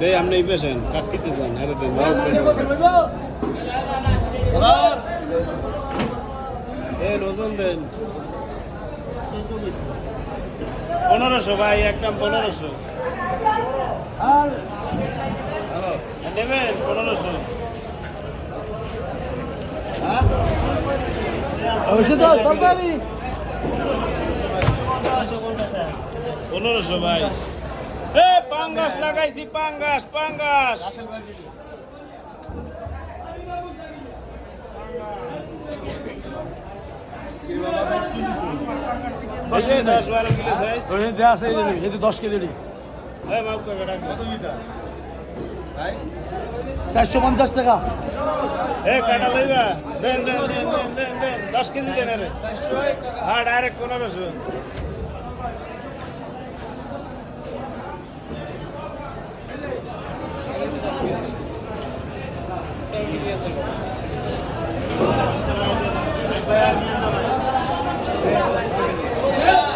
দেই আপনি এই কাজ করতে চান আরে দেন। দেন ওজন দেন। পনেরোশো ভাই একদম পনেরোশো। নেবেন পনেরোশো। পনেরোশো ভাই। এ পাঙ্গাস লাগাইছি পাঙ্গাস পাঙ্গাস। দশ দশ বারো কিলো সাইজ যা আছে দশ কেজি। চারশো পঞ্চাশ টাকা।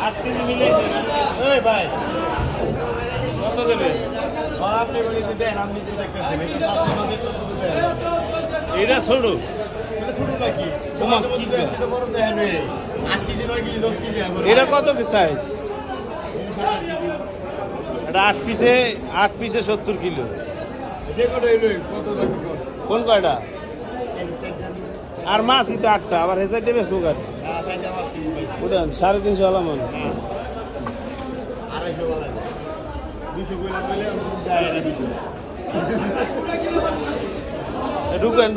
আট কেজি মিলিয়ে ভাই কত দেবে এটা ছোট। এটা কত কি সাইজ এটা আট পিসে আট পিসে সত্তর কিলো। কোন কয়টা? আর মাছই তো আটটা আবার হেসাই দেবে সুগার। হ্যাঁ ভাই উঠান সাড়ে তিনশো হলাম dice quella pelea, dai, capisci. Educan.